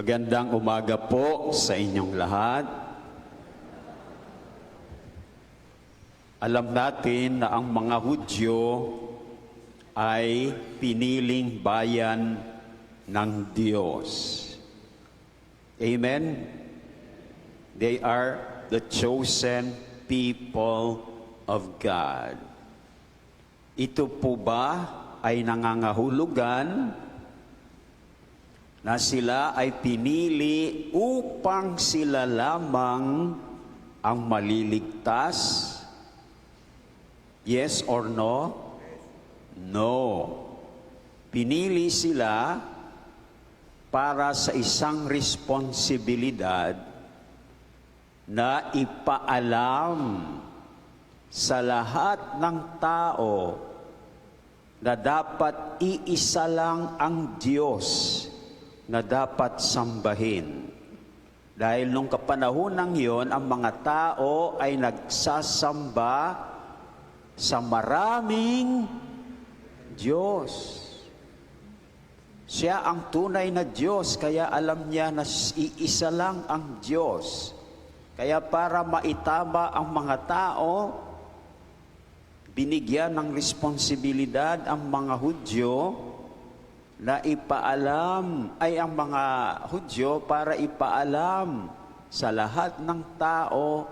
Magandang umaga po sa inyong lahat. Alam natin na ang mga Hudyo ay piniling bayan ng Diyos. Amen? They are the chosen people of God. Ito po ba ay nangangahulugan na sila ay pinili upang sila lamang ang maliligtas? Yes or no? No. Pinili sila para sa isang responsibilidad na ipaalam sa lahat ng tao na dapat iisa lang ang Diyos na dapat sambahin. Dahil nung kapanahon yon, ang mga tao ay nagsasamba sa maraming Diyos. Siya ang tunay na Diyos, kaya alam niya na iisa lang ang Diyos. Kaya para maitama ang mga tao, binigyan ng responsibilidad ang mga Hudyo na ipaalam, ay ang mga Hudyo para ipaalam sa lahat ng tao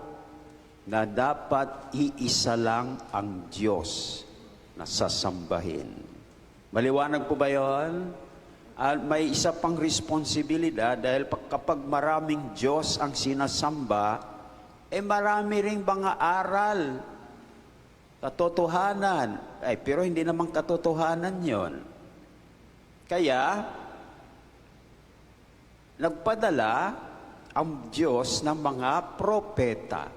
na dapat iisa lang ang Diyos na sasambahin. Maliwanag po ba yun? At may isa pang responsibilidad dahil pag- kapag maraming Diyos ang sinasamba, eh marami ring mga aral, katotohanan. Ay, pero hindi naman katotohanan yon. Kaya, nagpadala ang Diyos ng mga propeta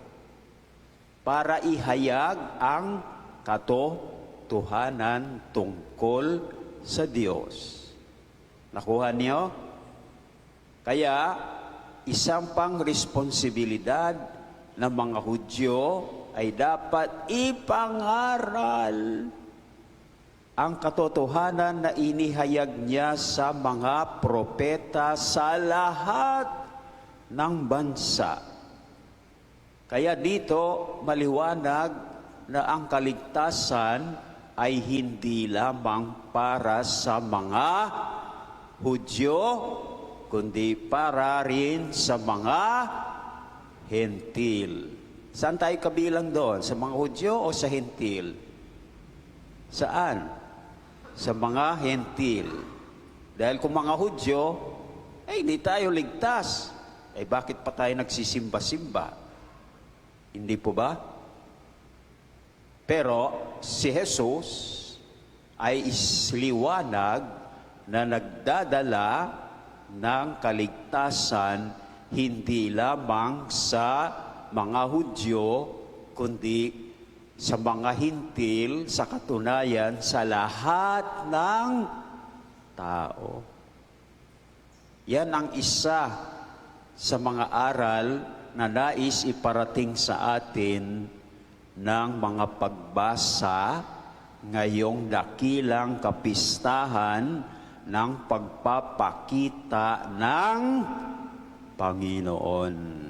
para ihayag ang katotohanan tungkol sa Diyos. Nakuha niyo? Kaya, isang pang responsibilidad ng mga Hudyo ay dapat ipangaral ang katotohanan na inihayag niya sa mga propeta sa lahat ng bansa. Kaya dito maliwanag na ang kaligtasan ay hindi lamang para sa mga Hudyo, kundi para rin sa mga Hentil. Saan tayo kabilang doon? Sa mga Hudyo o sa Hentil? Saan? Sa mga Hentil. Dahil kung mga Hudyo, ay hindi tayo ligtas. Eh bakit pa tayo nagsisimba-simba? Hindi po ba? Pero si Jesus ay isliwanag na nagdadala ng kaligtasan hindi lamang sa mga Hudyo, kundi sa mga hintil, sa katunayan, sa lahat ng tao. Yan ang isa sa mga aral na nais iparating sa atin ng mga pagbasa ngayong dakilang kapistahan ng pagpapakita ng Panginoon.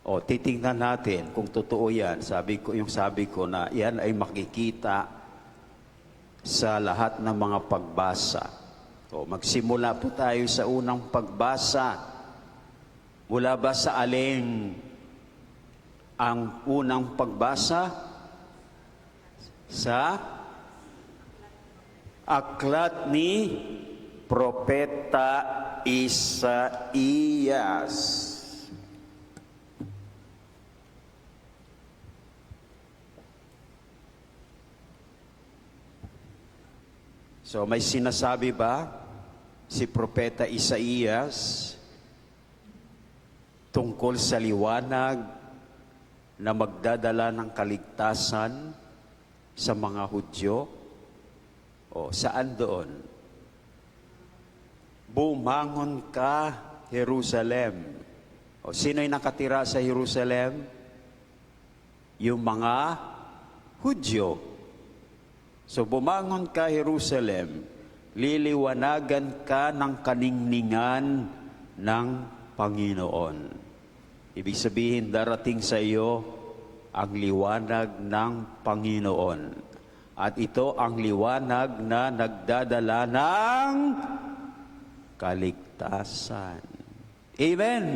O titingnan natin kung totoo yan. Sabi ko, yung sabi ko na yan ay makikita sa lahat ng mga pagbasa. O magsimula po tayo sa unang pagbasa. Mula ba sa aling ang unang pagbasa? Sa aklat ni Propeta Isaías. So may sinasabi ba si Propeta Isaías tungkol sa liwanag na magdadala ng kaligtasan sa mga Hudyo? O saan doon? Bumangon ka, Jerusalem. O sino'y nakatira sa Jerusalem? Yung mga Hudyo. So bumangon ka, Jerusalem, liliwanagan ka ng kaningningan ng Panginoon. Ibig sabihin, darating sa iyo ang liwanag ng Panginoon. At ito ang liwanag na nagdadala ng kaligtasan. Amen.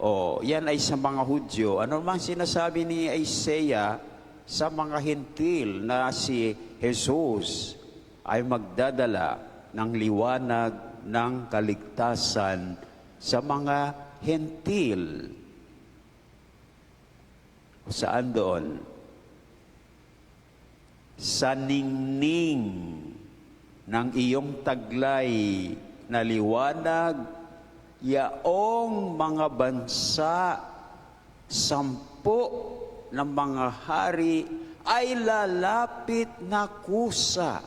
O, yan ay sa mga Hudyo. Ano mang sinasabi ni Isaiah sa mga hintil na si Jesus ay magdadala ng liwanag ng kaligtasan sa mga hentil. Saan doon? Sa ningning ng iyong taglay na liwanag, yaong mga bansa, sampo ng mga hari ay lalapit na kusa.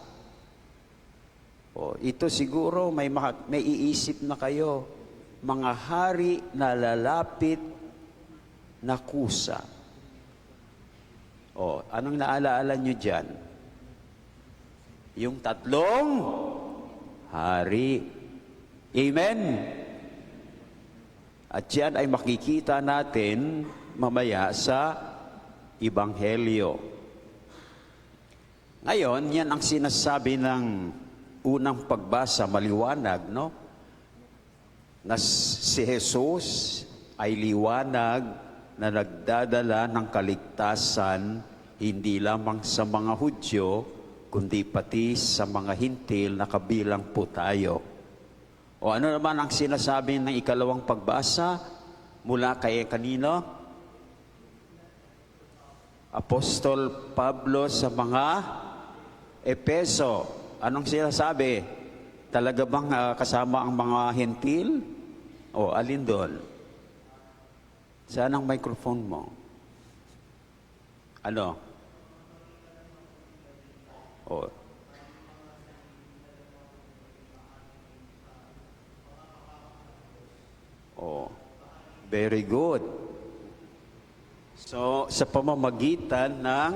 O, ito siguro may, may iisip na kayo, mga hari na lalapit na kusa. O, anong naalaala nyo dyan? Yung tatlong hari. Amen? At yan ay makikita natin mamaya sa Ibanghelyo. Ngayon, yan ang sinasabi ng unang pagbasa, maliwanag, no? Na si Jesus ay liwanag na nagdadala ng kaligtasan hindi lamang sa mga Hudyo, kundi pati sa mga hintil na kabilang po tayo. O ano naman ang sinasabi ng ikalawang pagbasa mula kay kanino? Apostol Pablo sa mga Epeso. Anong sinasabi? Talaga bang ah, kasama ang mga hentil? O alin doon? Saan ang microphone mo? Ano? O, Oh, very good. So, sa pamamagitan ng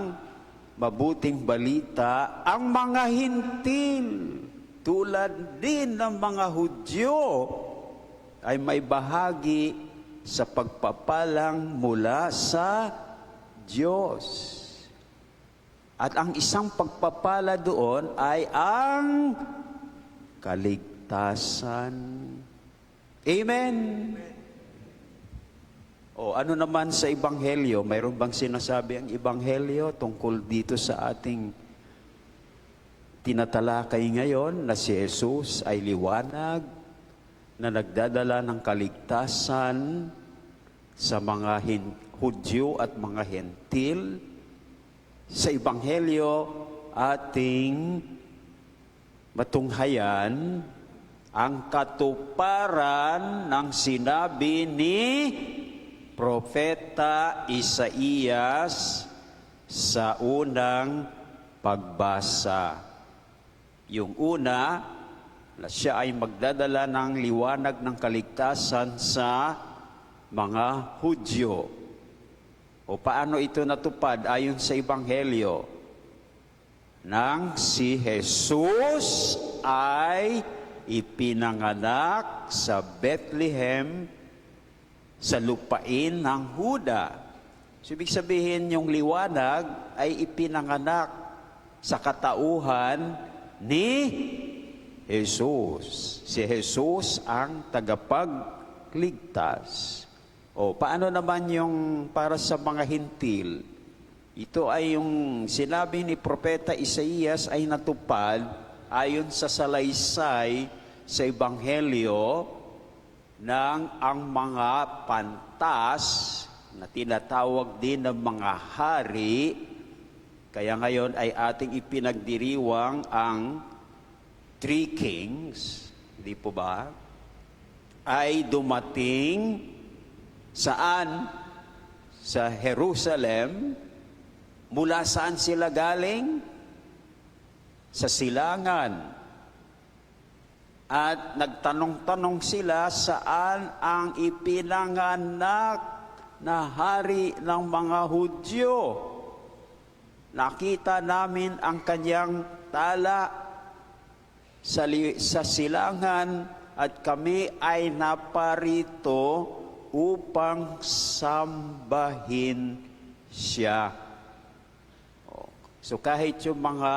mabuting balita, ang mga hintil, tulad din ng mga Hudyo, ay may bahagi sa pagpapalang mula sa Diyos. At ang isang pagpapala doon ay ang kaligtasan. Amen. O ano naman sa Ebanghelyo? Mayroon bang sinasabi ang Ebanghelyo tungkol dito sa ating tinatalakay ngayon na si Jesus ay liwanag na nagdadala ng kaligtasan sa mga hin- Hudyo at mga Hentil? Sa Ebanghelyo, ating matunghayan ang katuparan ng sinabi ni Propeta Isaías sa unang pagbasa. Yung una, na siya ay magdadala ng liwanag ng kaligtasan sa mga Hudyo. O paano ito natupad ayon sa Ebanghelyo? Nang si Jesus ay ipinanganak sa Bethlehem sa lupain ng Huda. So, ibig sabihin, yung liwanag ay ipinanganak sa katauhan ni Jesus. Si Jesus ang tagapagligtas. O, paano naman yung para sa mga hintil? Ito ay yung sinabi ni Propeta Isaías ay natupad ayon sa salaysay sa Ebanghelyo ng ang mga pantas na tinatawag din ng mga hari. Kaya ngayon ay ating ipinagdiriwang ang Three Kings, di po ba? Ay dumating saan? Sa Jerusalem. Mula saan sila galing? sa silangan. At nagtanong-tanong sila saan ang ipinanganak na hari ng mga Hudyo. Nakita namin ang kanyang tala sa, sa silangan at kami ay naparito upang sambahin siya. O, So kahit yung mga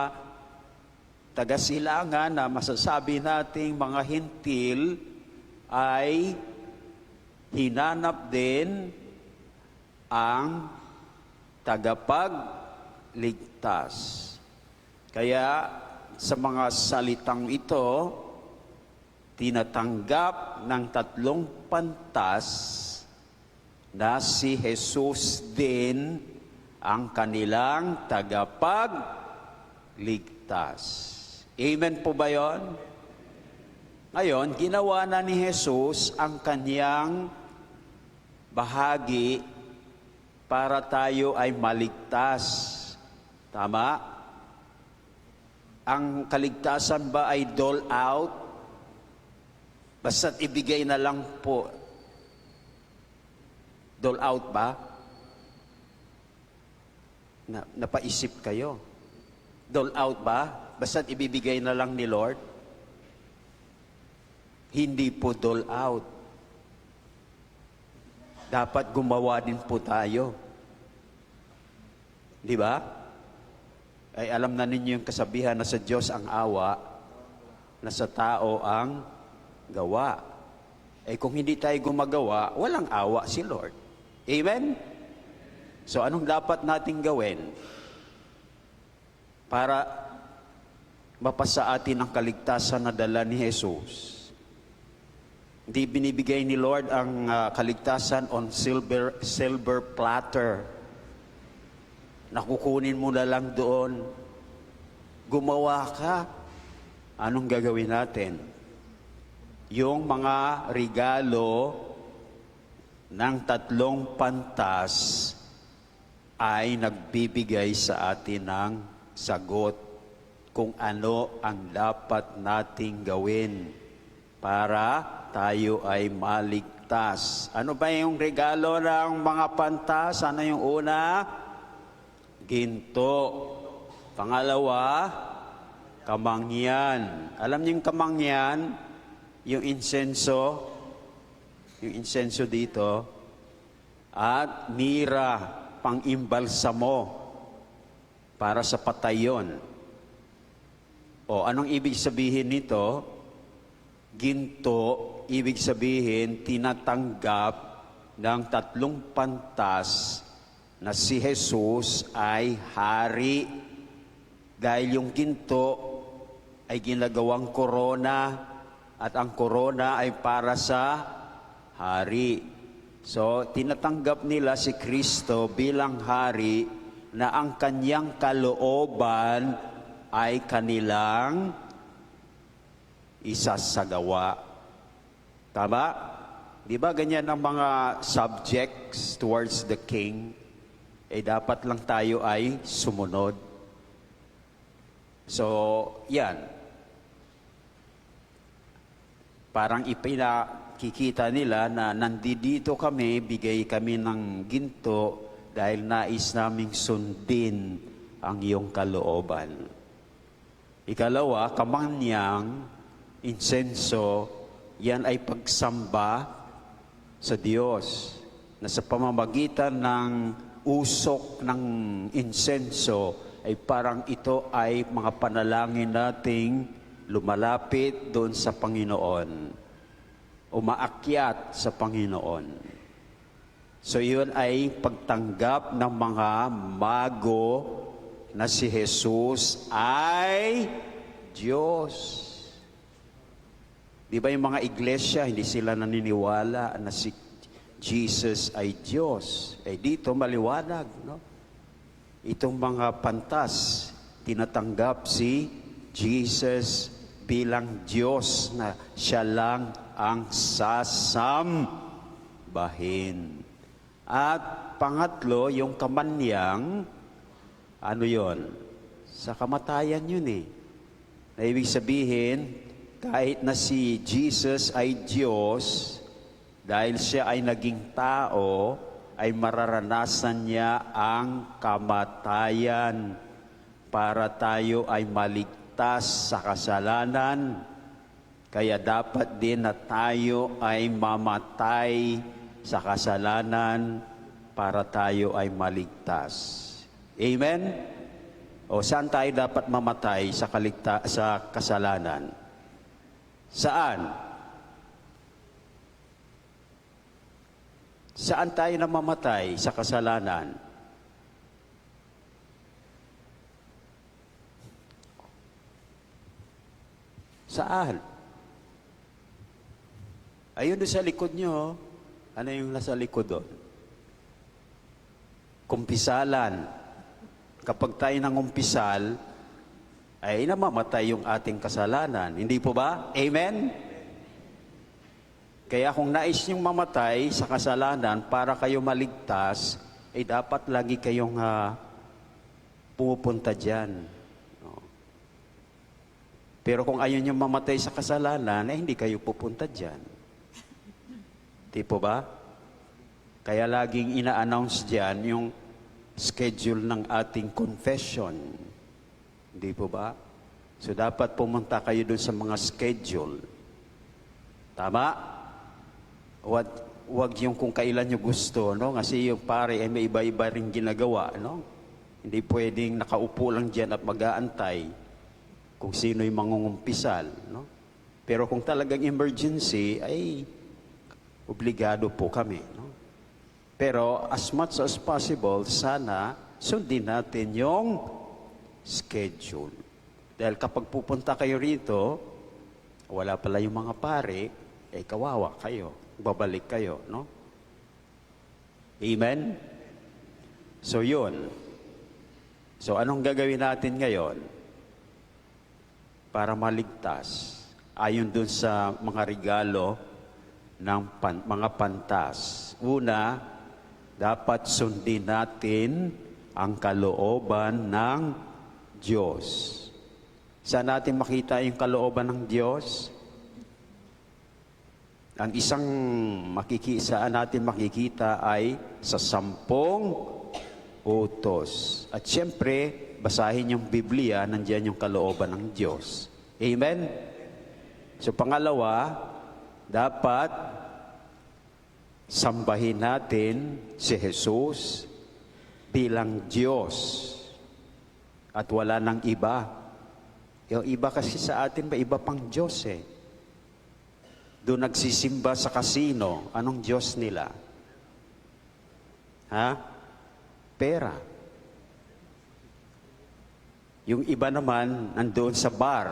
taga-silangan na masasabi nating mga hintil ay hinanap din ang tagapagligtas. Kaya sa mga salitang ito, tinatanggap ng tatlong pantas na si Jesus din ang kanilang tagapagligtas. Amen po ba yon? Ngayon, ginawa na ni Jesus ang kanyang bahagi para tayo ay maligtas. Tama? Ang kaligtasan ba ay dole out? Basta't ibigay na lang po. Dole out ba? Na, napaisip kayo. Dole out ba? Basta't ibibigay na lang ni Lord? Hindi po dole out. Dapat gumawa din po tayo. Di ba? Ay alam na ninyo yung kasabihan na sa Diyos ang awa, na sa tao ang gawa. Eh kung hindi tayo gumagawa, walang awa si Lord. Amen? So anong dapat nating gawin para mapasa atin ang kaligtasan na dala ni Jesus? Hindi binibigay ni Lord ang ah, kaligtasan on silver silver platter. Nakukunin mo na lang doon. Gumawa ka. Anong gagawin natin? Yung mga regalo ng tatlong pantas ay nagbibigay sa atin ng sagot kung ano ang dapat nating gawin para tayo ay maligtas. Ano ba yung regalo ng mga pantas? Ano yung una? Ginto. Pangalawa, kamangyan. Alam niyo yung kamangyan? Yung insenso? Yung insenso dito? At mira, pang-imbalsamo para sa patayon. O, anong ibig sabihin nito? Ginto, ibig sabihin, tinatanggap ng tatlong pantas na si Jesus ay hari dahil yung ginto ay ginagawang korona at ang korona ay para sa hari. So, tinatanggap nila si Kristo bilang hari na ang kanyang kalooban ay kanilang isasagawa. Tama? Di ba ganyan ang mga subjects towards the king? Eh dapat lang tayo ay sumunod. So, yan. Parang ipinakikita nila na nandito kami, bigay kami ng ginto dahil nais naming sundin ang iyong kalooban. Ikalawa, kamanyang, insenso, yan ay pagsamba sa Diyos na sa pamamagitan ng usok ng insenso ay parang ito ay mga panalangin nating lumalapit doon sa Panginoon, umaakyat sa Panginoon. So yun ay pagtanggap ng mga mago na si Jesus ay Diyos. Di ba yung mga iglesia, hindi sila naniniwala na si Jesus ay Diyos. Eh dito maliwanag, no? Itong mga pantas, tinatanggap si Jesus bilang Diyos na siya lang ang sasambahin. At pangatlo, yung kamanyang, ano yon? Sa kamatayan yun eh. Na ibig sabihin, kahit na si Jesus ay Diyos, dahil siya ay naging tao, ay mararanasan niya ang kamatayan para tayo ay maligtas sa kasalanan. Kaya dapat din na tayo ay mamatay sa kasalanan para tayo ay maligtas. Amen? O saan tayo dapat mamatay sa, kaligta, sa kasalanan? Saan? Saan tayo namamatay sa kasalanan? Saan? Ayun doon sa likod nyo. Ano yung nasa likod doon? Kumpisalan. Kapag tayo nangumpisal, ay namamatay yung ating kasalanan. Hindi po ba? Amen? Kaya kung nais niyong mamatay sa kasalanan para kayo maligtas, ay dapat lagi kayong ah, pumupunta dyan. Pero kung ayaw niyong mamatay sa kasalanan, ay hindi kayo pupunta dyan. Di po ba? Kaya laging ina-announce dyan yung schedule ng ating confession. Hindi po ba? So dapat pumunta kayo dun sa mga schedule. Tama? Wag, wag yung kung kailan nyo gusto, no? Kasi yung pare ay may iba-iba rin ginagawa, no? Hindi pwedeng nakaupo lang dyan at mag-aantay kung sino yung mangungumpisal, no? Pero kung talagang emergency, ay obligado po kami? Pero as much as possible, sana sundin natin yung schedule. Dahil kapag pupunta kayo rito, wala pala yung mga pare, eh kawawa kayo. Babalik kayo, no? Amen? So yun. So anong gagawin natin ngayon? Para maligtas. Ayon dun sa mga regalo ng pan- mga pantas. Una, dapat sundin natin ang kalooban ng Diyos. Saan natin makita yung kalooban ng Diyos? Ang isang makiki, saan natin makikita ay sa sampung utos. At siyempre, basahin yung Biblia, nandiyan yung kalooban ng Diyos. Amen? So pangalawa, dapat sambahin natin si Jesus bilang Diyos at wala nang iba. Yung iba kasi sa atin, ba iba pang Diyos eh. Doon nagsisimba sa kasino, anong Diyos nila? Ha? Pera. Yung iba naman, nandoon sa bar.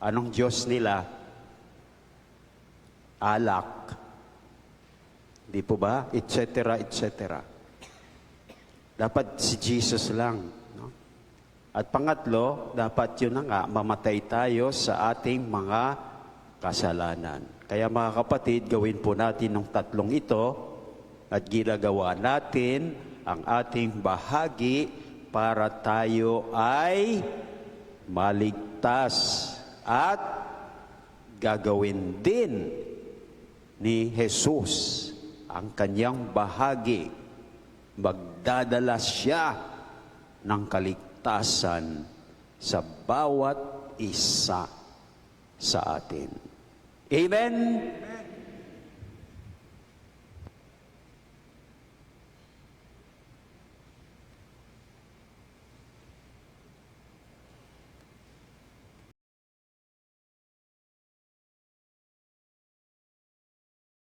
Anong Diyos nila? Alak. Di po ba? Etc. etc. Dapat si Jesus lang. No? At pangatlo, dapat yun na nga, mamatay tayo sa ating mga kasalanan. Kaya mga kapatid, gawin po natin ng tatlong ito at ginagawa natin ang ating bahagi para tayo ay maligtas at gagawin din ni Jesus ang kanyang bahagi. Magdadala siya ng kaligtasan sa bawat isa sa atin. Amen?